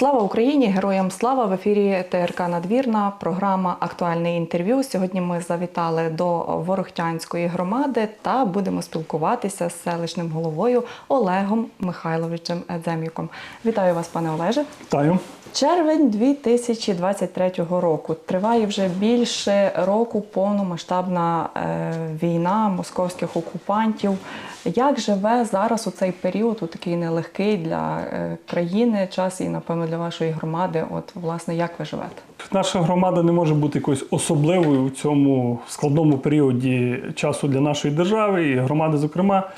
Слава Україні! Героям слава в ефірі ТРК Надвірна. Програма Актуальне інтерв'ю. Сьогодні ми завітали до Ворохтянської громади та будемо спілкуватися з селищним головою Олегом Михайловичем Едзем'юком. Вітаю вас, пане Олеже. Вітаю. Червень 2023 року триває вже більше року повномасштабна е, війна московських окупантів. Як живе зараз у цей період, у такий нелегкий для е, країни час і напевно для вашої громади? От власне як ви живете? Наша громада не може бути якоюсь особливою у цьому складному періоді часу для нашої держави і громади, зокрема,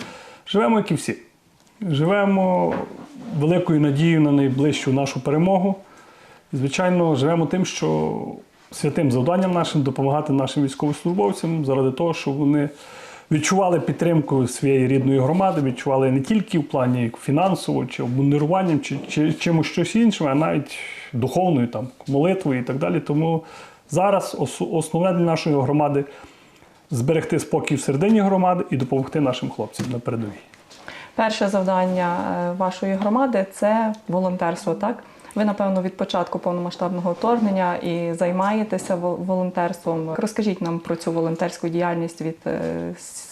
живемо, як і всі. Живемо великою надією на найближчу нашу перемогу. Звичайно, живемо тим, що святим завданням нашим допомагати нашим військовослужбовцям заради того, щоб вони відчували підтримку своєї рідної громади, відчували не тільки в плані фінансово чи обмундируванням, чи, чи чимось щось іншим, а навіть духовною там, молитвою і так далі. Тому зараз основне для нашої громади зберегти спокій всередині громади і допомогти нашим хлопцям на передовій. Перше завдання е, вашої громади це волонтерство, так? Ви, напевно, від початку повномасштабного вторгнення і займаєтеся волонтерством. Розкажіть нам про цю волонтерську діяльність від е,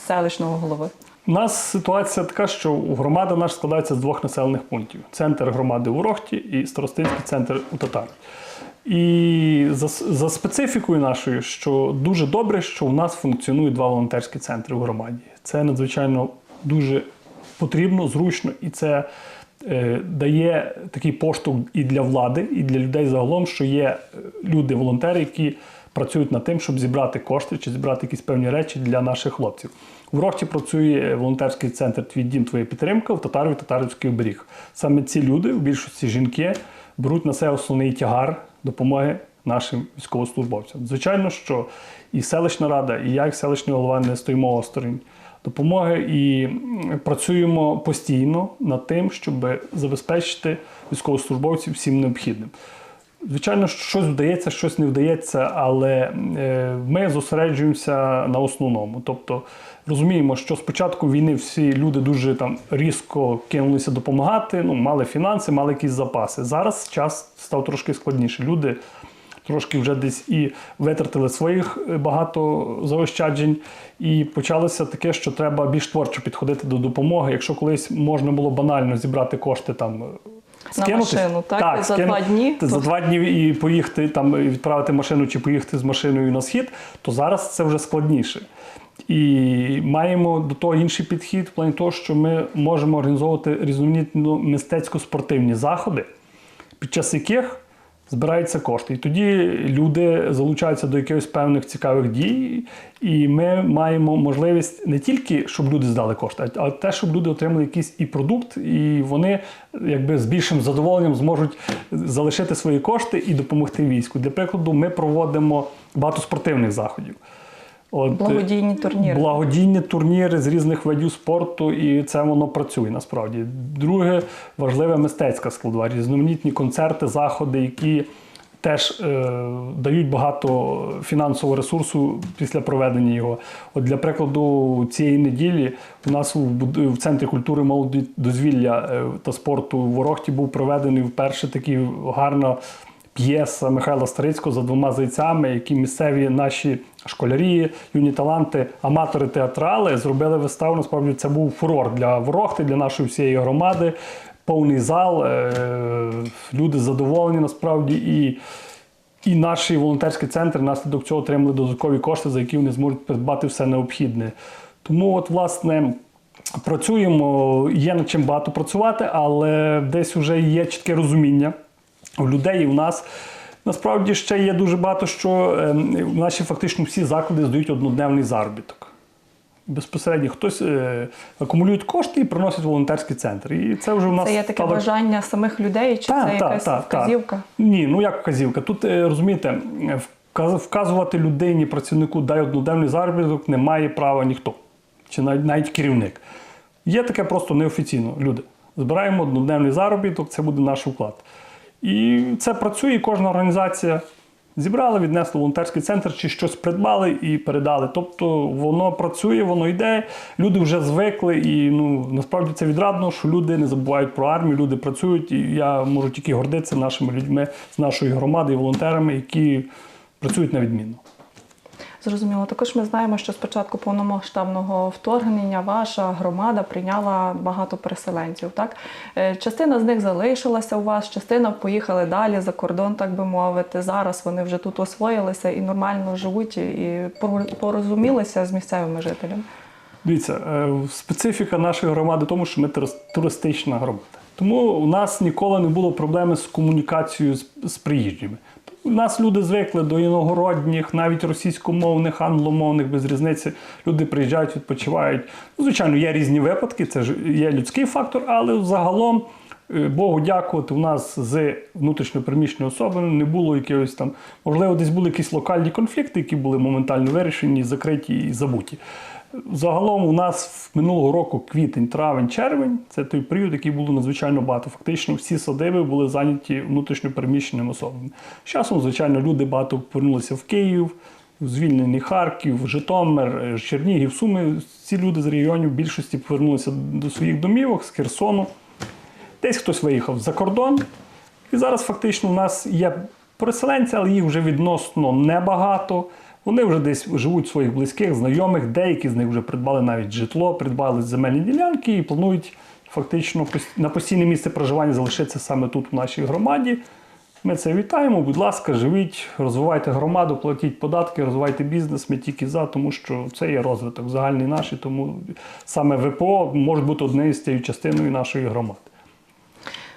селищного голови. У нас ситуація така, що громада наша складається з двох населених пунктів: центр громади у Рохті і старостинський центр у Татарі. І за, за специфікою нашою, що дуже добре, що у нас функціонують два волонтерські центри у громаді. Це надзвичайно дуже потрібно, зручно, і це е, дає такий поштовх і для влади, і для людей загалом, що є е, люди-волонтери, які працюють над тим, щоб зібрати кошти чи зібрати якісь певні речі для наших хлопців. В Рохті працює волонтерський центр Твій дім, твоя підтримка, в Татарові Татарівський оберіг. Саме ці люди, в більшості жінки, беруть на себе основний тягар допомоги нашим військовослужбовцям. Звичайно, що і селищна рада, і я, як селищний голова, не стоїмо осторонь допомоги і працюємо постійно над тим, щоб забезпечити військовослужбовців всім необхідним. Звичайно, щось вдається, щось не вдається, але е, ми зосереджуємося на основному. Тобто розуміємо, що з початку війни всі люди дуже там різко кинулися допомагати, ну, мали фінанси, мали якісь запаси. Зараз час став трошки складніше. Люди трошки вже десь і витратили своїх е, багато заощаджень, і почалося таке, що треба більш творчо підходити до допомоги. Якщо колись можна було банально зібрати кошти там. На машину, так? І за два дні? За То- два дні і поїхати там відправити машину чи поїхати з машиною на схід, то зараз це вже складніше. І маємо до того інший підхід в плані того, що ми можемо організовувати різноманітно мистецько-спортивні заходи, під час яких збираються кошти. І тоді люди залучаються до якихось певних цікавих дій, і ми маємо можливість не тільки, щоб люди здали кошти, а те, щоб люди отримали якийсь і продукт, і вони якби з більшим задоволенням зможуть залишити свої кошти і допомогти війську. Для прикладу, ми проводимо багато спортивних заходів. От, Благодійні турніри. Благодійні турніри з різних видів спорту, і це воно працює насправді. Друге, важлива мистецька складова, різноманітні концерти, заходи, які теж е, дають багато фінансового ресурсу після проведення його. От для прикладу, цієї неділі у нас в, в центрі культури молоді дозвілля е, та спорту в Ворохті був проведений вперше такий гарно п'єса Михайла Старицького за двома зайцями, які місцеві наші школярі, юні таланти, аматори театрали зробили виставу. Насправді це був фурор для Ворохти, для нашої всієї громади. Повний зал, е, люди задоволені насправді і. І наші волонтерські центри наслідок цього отримали додаткові кошти, за які вони зможуть придбати все необхідне. Тому, от, власне, працюємо, є над чим багато працювати, але десь вже є чітке розуміння у людей і в нас. Насправді ще є дуже багато, що ем, наші фактично всі заклади здають однодневний заробіток. Безпосередньо хтось е, акумулює кошти і приносить в волонтерський центр. І це вже в нас Це є таке стало- бажання самих людей, чи та, це та, якась та, та. вказівка? Ні, ну як вказівка. Тут е, розумієте, вказувати людині, працівнику дай одноденний заробіток не має права ніхто, чи навіть, навіть керівник. Є таке просто неофіційно. Люди. Збираємо одноденний заробіток, це буде наш вклад. І це працює, і кожна організація зібрала, віднесли в волонтерський центр чи щось придбали і передали. Тобто воно працює, воно йде. Люди вже звикли, і ну насправді це відрадно, що люди не забувають про армію, люди працюють. І я можу тільки гордитися нашими людьми з нашої громади і волонтерами, які працюють на відмінно. Зрозуміло. Також ми знаємо, що з початку повномасштабного вторгнення ваша громада прийняла багато переселенців. Так Е, частина з них залишилася у вас, частина поїхали далі за кордон, так би мовити. Зараз вони вже тут освоїлися і нормально живуть, і порозумілися з місцевими жителями. Дивіться, е, специфіка нашої громади тому, що ми турис- туристична громада. Тому у нас ніколи не було проблеми з комунікацією з, з приїжджими. У нас люди звикли до іногородніх, навіть російськомовних, англомовних, без різниці. Люди приїжджають, відпочивають. Ну, звичайно, є різні випадки, це ж є людський фактор, але загалом, е, Богу дякувати, у нас з внутрішньопереміщеною особами не було якихось там, можливо, десь були якісь локальні конфлікти, які були моментально вирішені, закриті і забуті. Загалом у нас минулого року квітень, травень, червень це той період, який було надзвичайно багато. Фактично всі садиби були зайняті внутрішньо переміщеними особами. З часом, звичайно, люди багато повернулися в Київ, звільнений Харків, Житомир, е, Чернігів, Суми. Ці люди з регіонів більшості повернулися до своїх домівок з Херсону. Десь хтось виїхав за кордон. І зараз фактично у нас є переселенці, але їх вже відносно небагато. Вони вже десь живуть у своїх близьких, знайомих, деякі з них вже придбали навіть житло, придбали земельні ділянки і планують фактично на постійне місце проживання залишитися саме тут, в нашій громаді. Ми це вітаємо. Будь ласка, живіть, розвивайте громаду, платіть податки, розвивайте бізнес. Ми тільки за, тому що це є розвиток загальний наш, тому саме ВПО може бути однією з тією частиною нашої громади.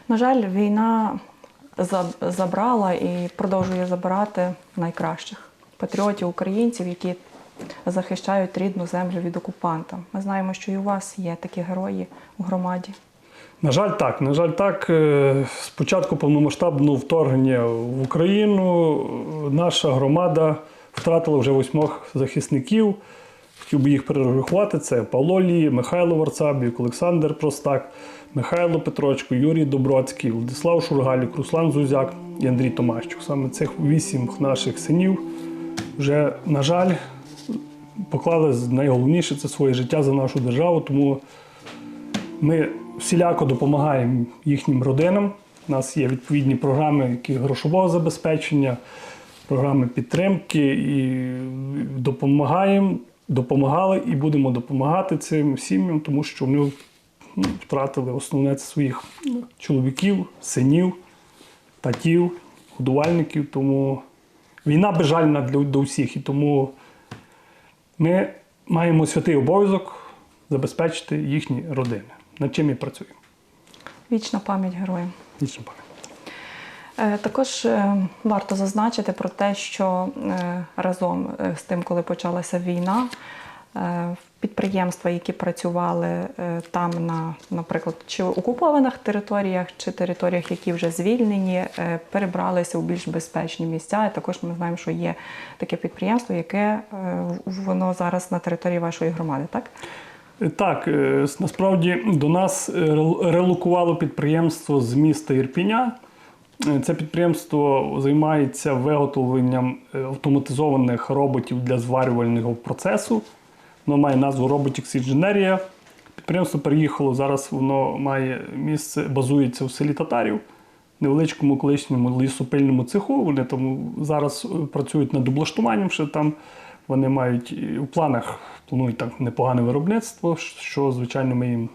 На жаль, війна забрала і продовжує забирати найкращих патріотів українців, які захищають рідну землю від окупанта. Ми знаємо, що і у вас є такі герої у громаді. На жаль, так. На жаль, так. Е, З початку повномасштабного вторгнення в Україну наша громада втратила вже восьмох захисників. Хотів би їх перерахувати. Це Павло Лі, Михайло Варцабік, Олександр Простак, Михайло Петрочко, Юрій Доброцький, Владислав Шургалюк, Руслан Зузяк і Андрій Томащук. Саме цих вісім наших синів вже, на жаль, поклали найголовніше це своє життя за нашу державу. Тому ми всіляко допомагаємо їхнім родинам. У нас є відповідні програми, які грошового забезпечення, програми підтримки і допомагаємо, допомагали і будемо допомагати цим сім'ям, тому що ну, втратили основне своїх чоловіків, синів, татів, годувальників. Тому війна безжальна для до всіх. І тому ми маємо святий обов'язок забезпечити їхні родини. Над чим і працюємо. Вічна пам'ять героям. Вічна пам'ять. Е, Також е, варто зазначити про те, що е, разом з тим, коли почалася війна, підприємства, які працювали е, там на, наприклад, чи окупованих територіях, чи територіях, які вже звільнені, е, перебралися у більш безпечні місця. І також ми знаємо, що є таке підприємство, яке е, воно зараз на території вашої громади, так? Так, е, насправді до нас е, релокувало підприємство з міста Ірпіня. Е, Це підприємство займається виготовленням е, автоматизованих роботів для зварювального процесу. Воно має назву Robotics Engineering. Підприємство переїхало. Зараз воно має місце, базується в селі Татарів, невеличкому колишньому лісопильному цеху. Вони там зараз е, працюють над облаштуванням ще там. Вони мають у планах, планують так непогане виробництво, що, звичайно, ми їм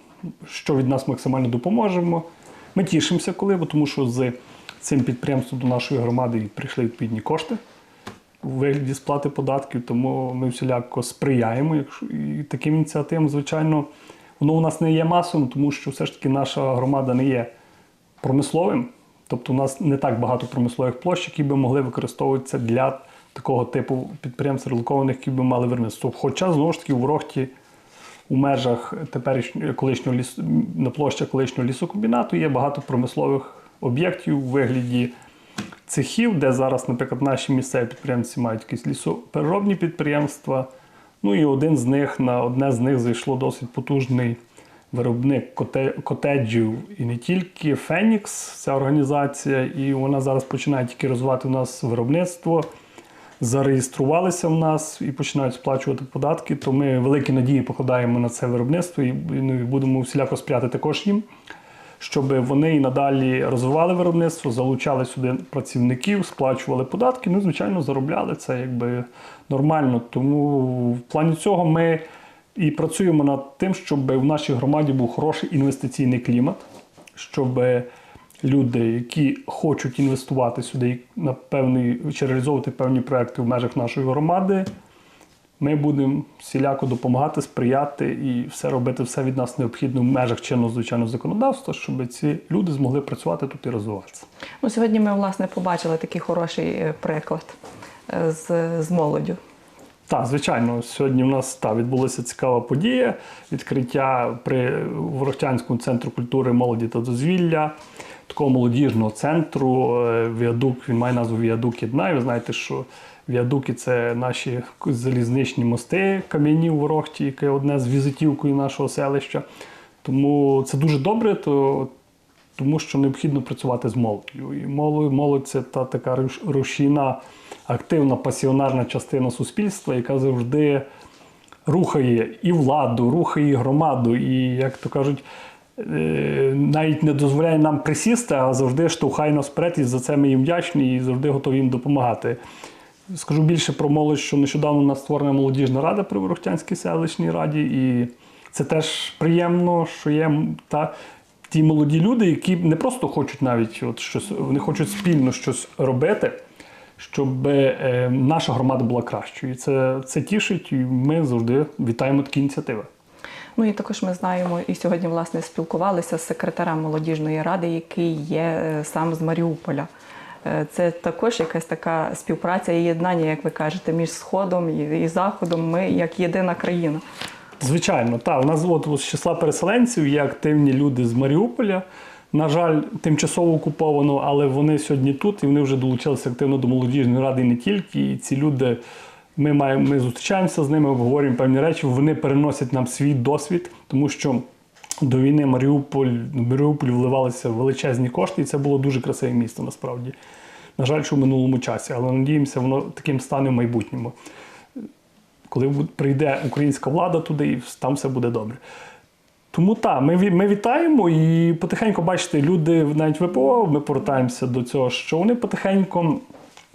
що від нас максимально допоможемо. Ми тішимося, коли, бо тому що з цим підприємством до нашої громади прийшли відповідні кошти у вигляді сплати податків, тому ми всіляко сприяємо. Якщо і таким ініціативам, звичайно, воно у нас не є масовим, тому що все ж таки наша громада не є промисловим. Тобто у нас не так багато промислових площ, які би могли використовуватися для такого типу підприємств релокованих, які би мали виробництво. Хоча знову ж таки в Рохті у межах теперішнього колишнього ліс на площі колишнього лісокомбінату є багато промислових об'єктів у вигляді цехів, де зараз, наприклад, наші місцеві підприємці мають якісь лісопереробні підприємства. Ну і один з них на одне з них зайшло досить потужний виробник котеджів і не тільки Фенікс, ця організація, і вона зараз починає тільки розвивати у нас виробництво. Зареєструвалися в нас і починають сплачувати податки, то ми великі надії покладаємо на це виробництво і ну, будемо всіляко сприяти також їм щоб вони і надалі розвивали виробництво, залучали сюди працівників, сплачували податки. Ну, звичайно, заробляли це якби нормально. Тому в плані цього ми і працюємо над тим, щоб в нашій громаді був хороший інвестиційний клімат, щоб люди, які хочуть інвестувати сюди на певний чи реалізовувати певні проекти в межах нашої громади. Ми будемо всіляко допомагати, сприяти і все робити все від нас необхідно в межах чинного звичайного законодавства, щоб ці люди змогли працювати тут і розвиватися. Ну, сьогодні ми, власне, побачили такий хороший е, приклад е, з, з молоддю. Так, звичайно, сьогодні в нас та, відбулася цікава подія. Відкриття при Ворохтянському центру культури, молоді та дозвілля, такого молодіжного центру. Е, Віадук, він має назву Віадук Єднай. Ви знаєте, що віадуки це наші залізничні мости кам'яні у Ворохті, яке одне з візитівкою нашого селища. Тому це дуже добре, то, тому що необхідно працювати з молоддю. І молодь, молодь це та така рушійна, активна, пасіонарна частина суспільства, яка завжди рухає і владу, рухає і громаду, і, як то кажуть, е, навіть не дозволяє нам присісти, а завжди штовхає нас вперед, і за це ми їм вдячні і завжди готові їм допомагати. Скажу більше про молодь, що нещодавно у нас створена молодіжна рада при Ворохтянській селищній раді, і це теж приємно, що є та, ті молоді люди, які не просто хочуть навіть от щось, вони хочуть спільно щось робити, щоб е, наша громада була кращою. І це, це тішить, і ми завжди вітаємо такі ініціативи. Ну і також ми знаємо, і сьогодні власне спілкувалися з секретарем молодіжної ради, який є е, сам з Маріуполя. Е, Це також якась така співпраця і єднання, як ви кажете, між Сходом і, Заходом. Ми як єдина країна. Звичайно, так. У нас от, з числа переселенців є активні люди з Маріуполя. На жаль, тимчасово окуповано, але вони сьогодні тут і вони вже долучилися активно до молодіжної ради і не тільки. І ці люди, ми, маємо, ми зустрічаємося з ними, обговорюємо певні речі. Вони переносять нам свій досвід, тому що до війни Маріуполь, Маріуполь вливалися величезні кошти, і це було дуже красиве місто насправді. На жаль, що в минулому часі, але надіємося, воно таким стане в майбутньому коли прийде українська влада туди, і там все буде добре. Тому так, ми, ми вітаємо і потихеньку, бачите, люди навіть ВПО, ми повертаємося до цього, що вони потихеньку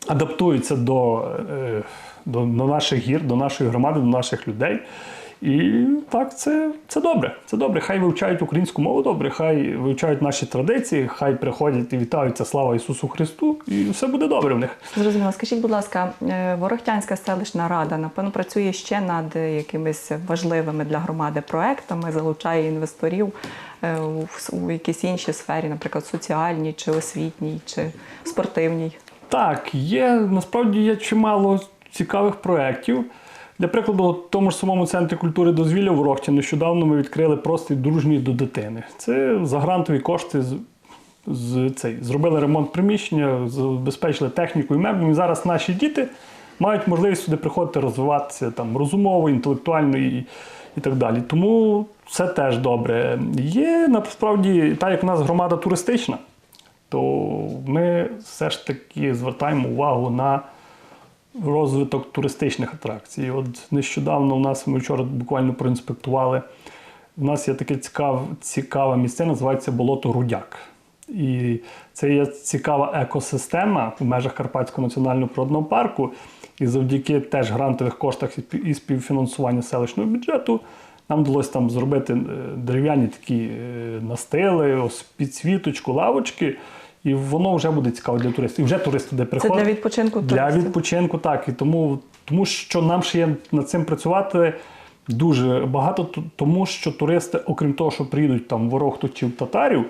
адаптуються до, е, до, до наших гір, до нашої громади, до наших людей. І так, це, це добре. Це добре. Хай вивчають українську мову добре, хай вивчають наші традиції, хай приходять і вітаються слава Ісусу Христу, і все буде добре в них. Зрозуміло. Скажіть, будь ласка, е, Ворохтянська селищна рада, напевно, працює ще над якимись важливими для громади проектами, залучає інвесторів е, у якісь інші сфері, наприклад, соціальній, чи освітній, чи спортивній. Так, є насправді є чимало цікавих проєктів. Для прикладу, тому ж самому центрі культури дозвілля в Рохті нещодавно ми відкрили простір дружній до дитини. Це за грантові кошти з, з цей, зробили ремонт приміщення, забезпечили техніку і меблі. І зараз наші діти мають можливість сюди приходити розвиватися там розумово, інтелектуально і, і так далі. Тому це теж добре. Є насправді, так як у нас громада туристична, то ми все ж таки звертаємо увагу на розвиток туристичних атракцій. От нещодавно у нас ми вчора буквально проінспектували. У нас є таке цікав, цікаве місце, називається Болото Грудяк. І це є цікава екосистема в межах Карпатського національного природного парку. І завдяки теж грантових коштах і спів- і співфінансування селищного бюджету нам вдалося там зробити е, дерев'яні такі е, настили, підсвіточку, лавочки. І воно вже буде цікаво для туристів. І вже туристи туди Це приходять. для відпочинку Для відпочинку, так. І тому, тому що нам ще є над цим працювати дуже багато, тому що туристи, окрім того, що приїдуть там в чи в татарів,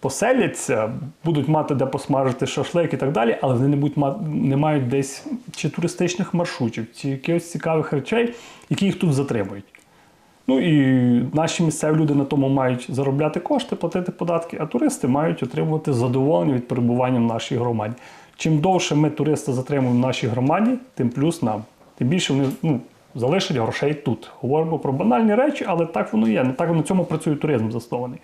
поселяться, будуть мати де посмажити шашлик і так далі, але вони не, будуть мати, не мають десь чи туристичних маршрутів, чи якихось цікавих речей, які їх тут затримують. Ну і наші місцеві люди на тому мають заробляти кошти, платити податки, а туристи мають отримувати задоволення від перебування в нашій громаді. Чим довше ми туриста затримуємо в нашій громаді, тим плюс нам. Тим більше вони, ну, залишить грошей тут. Говоримо про банальні речі, але так воно є. Не так на цьому працює туризм заснований.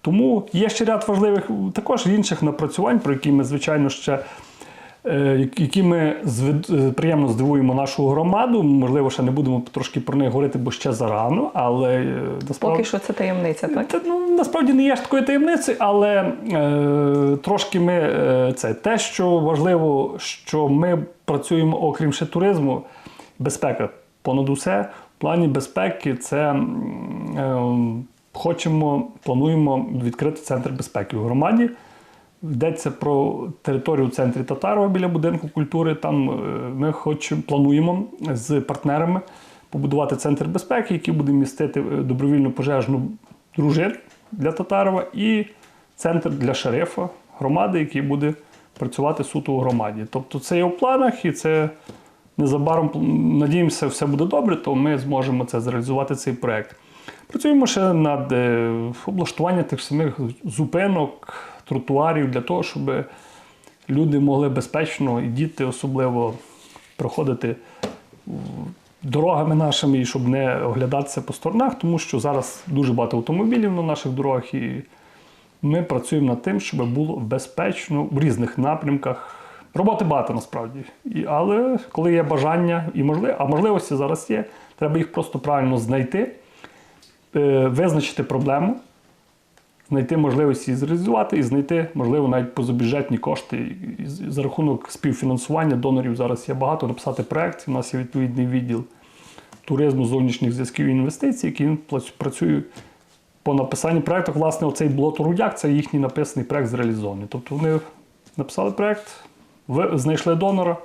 Тому є ще ряд важливих також інших напрацювань, про які ми, звичайно, ще е, які ми е, приємно здивуємо нашу громаду. Можливо, ще не будемо трошки про них говорити, бо ще зарано, але е, насправді. Поки що це таємниця, так? Це ну, насправді не є ж такої таємниці, але е, трошки ми е, це те, що важливо, що ми працюємо, окрім ще туризму, безпека. Понад усе, в плані безпеки, це е, хочемо, плануємо відкрити центр безпеки у громаді. Йдеться про територію в центрі Татарова біля будинку культури. Там е, ми хочемо, плануємо з партнерами побудувати центр безпеки, який буде містити е, добровільну пожежну дружину для Татарова і центр для шерифа громади, який буде працювати суто у громаді. Тобто це є у планах, і це незабаром надіємося, все буде добре, то ми зможемо це зреалізувати цей проект. Працюємо ще над е, облаштуванням тих самих зупинок, тротуарів для того, щоб люди могли безпечно і діти особливо проходити дорогами нашими, і щоб не оглядатися по сторонах, тому що зараз дуже багато автомобілів на наших дорогах, і ми працюємо над тим, щоб було безпечно в різних напрямках. Роботи багато насправді. І, але коли є бажання і можливо, а можливості зараз є, треба їх просто правильно знайти, е, визначити проблему, знайти можливості зреалізувати і знайти, можливо, навіть позабюджетні кошти. І- За рахунок співфінансування донорів зараз є багато, написати проект. У нас є відповідний відділ туризму, зовнішніх зв'язків і інвестицій, який працює по написанні проекту. Власне, оцей блоторудяк це їхній написаний проект зреалізований. Тобто вони написали проект, ви- знайшли донора,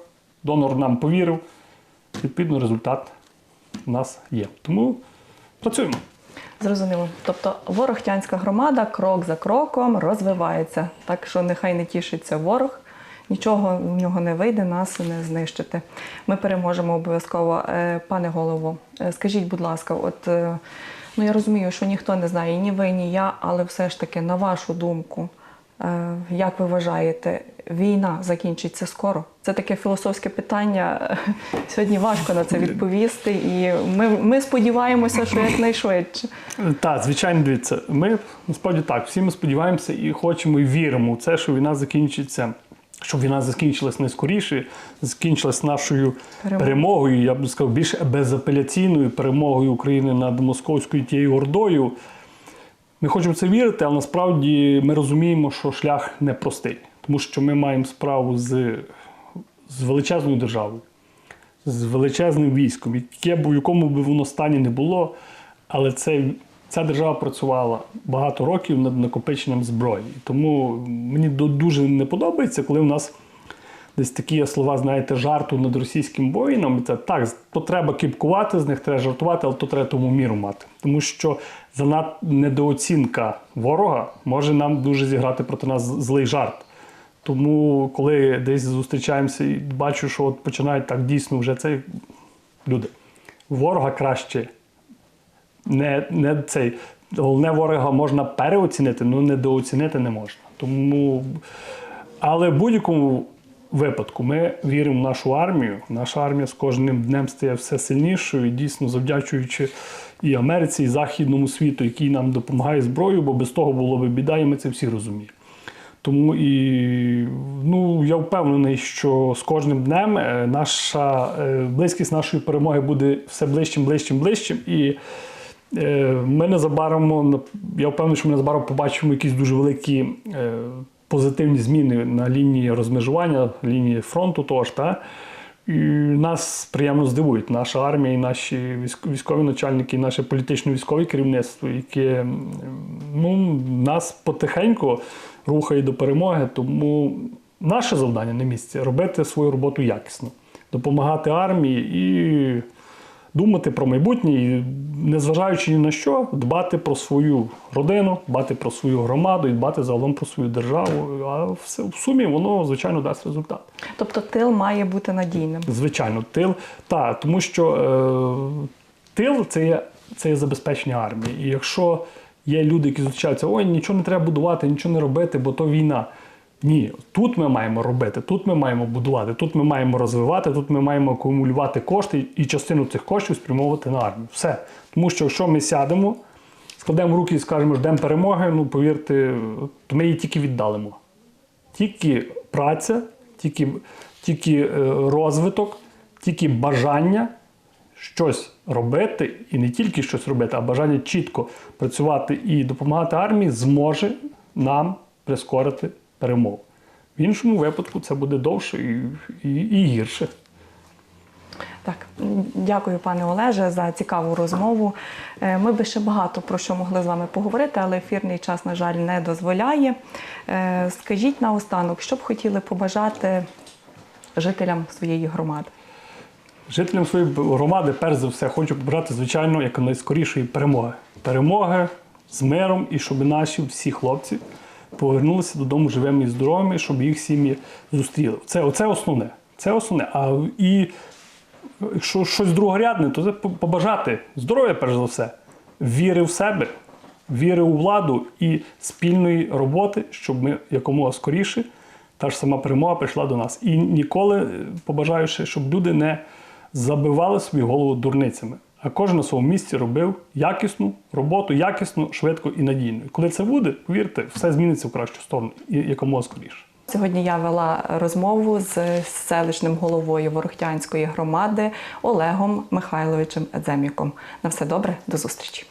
донор нам повірив. Відповідно, результат у нас є. Тому працюємо. Зрозуміло. Тобто ворохтянська громада крок за кроком розвивається. Так що нехай не тішиться ворог, нічого в нього не вийде, нас не знищити. Ми переможемо обов'язково. Е, Пане голово, е, скажіть, будь ласка, от е, ну я розумію, що ніхто не знає, ні ви, ні я, але все ж таки, на вашу думку, як ви вважаєте, війна закінчиться скоро? Це таке філософське питання. Сьогодні важко на це відповісти, і ми, ми сподіваємося, що якнайшвидше. Так, звичайно, дивіться. Ми насправді так, всі ми сподіваємося і хочемо і віримо в це, що війна закінчиться, щоб війна закінчилась не скоріше, закінчилась нашою Перемогою. перемогою, я б сказав, більш безапеляційною перемогою України над московською тією ордою. Ми хочемо це вірити, але насправді ми розуміємо, що шлях непростий, тому що ми маємо справу з, з величезною державою з величезним військом, яке б у якому б воно стані не було, але це, ця держава працювала багато років над накопиченням зброї. Тому мені дуже не подобається, коли в нас десь такі слова, знаєте, жарту над російським воїном. Це так, то треба кіпкувати з них, треба жартувати, але то треба тому міру мати. Тому що занадто недооцінка ворога може нам дуже зіграти проти нас злий жарт. Тому, коли десь зустрічаємося і бачу, що от починають так дійсно вже це люди. Ворога краще не, не цей. Головне ворога можна переоцінити, але недооцінити не можна. Тому, але в будь-якому випадку ми віримо в нашу армію. Наша армія з кожним днем стає все сильнішою, і дійсно завдячуючи і Америці, і Західному світу, який нам допомагає зброєю, бо без того було би біда, і ми це всі розуміємо. Тому і ну, я впевнений, що з кожним днем е, наша е, близькість нашої перемоги буде все ближчим, ближчим, ближчим. І е, ми незабаром, я впевнений, що ми незабаром побачимо якісь дуже великі позитивні зміни на лінії розмежування, лінії фронту того ж. Та? І нас приємно здивують наша армія, і наші військ- військові начальники, і наше політично-військове керівництво, яке ну, нас потихеньку рухає до перемоги. Тому наше завдання на місці робити свою роботу якісно, допомагати армії і думати про майбутнє, і, незважаючи ні на що, дбати про свою родину, дбати про свою громаду і дбати загалом про свою державу. А все в сумі воно, звичайно, дасть результат. Тобто тил має бути надійним. Звичайно, тил. Та, тому що е, тил це є, це є забезпечення армії. І якщо є люди, які зустрічаються, ой, нічого не треба будувати, нічого не робити, бо то війна. Ні, тут ми маємо робити, тут ми маємо будувати, тут ми маємо розвивати, тут ми маємо акумулювати кошти і частину цих коштів спрямовувати на армію. Все. Тому що якщо ми сядемо, складемо руки і скажемо, ждемо перемоги, ну повірте, то ми її тільки віддалимо. Тільки праця, тільки, тільки е, розвиток, тільки бажання щось робити, і не тільки щось робити, а бажання чітко працювати і допомагати армії зможе нам прискорити перемогу. В іншому випадку це буде довше і, і, і гірше. Так, дякую, пане Олеже, за цікаву розмову. Е, Ми би ще багато про що могли з вами поговорити, але ефірний час, на жаль, не дозволяє. Е, Скажіть наостанок, що б хотіли побажати жителям своєї громади? Жителям своєї громади, перш за все, хочу побажати, звичайно, якнайскорішої перемоги. Перемоги з миром і щоб наші всі хлопці повернулися додому живими і здоровими, щоб їх сім'ї зустріли. Це, оце основне. Це основне. А і якщо щось другорядне, то це побажати здоров'я, перш за все, віри в себе, віри у владу і спільної роботи, щоб ми якомога скоріше та ж сама перемога прийшла до нас. І ніколи е, побажаю ще, щоб люди не забивали собі голову дурницями, а кожен на своєму місці робив якісну роботу, якісно, швидко і надійно. Коли це буде, повірте, все зміниться в кращу сторону і якомога скоріше. Сьогодні я вела розмову з селищним головою Ворохтянської громади Олегом Михайловичем Дзем'яком. На все добре, до зустрічі.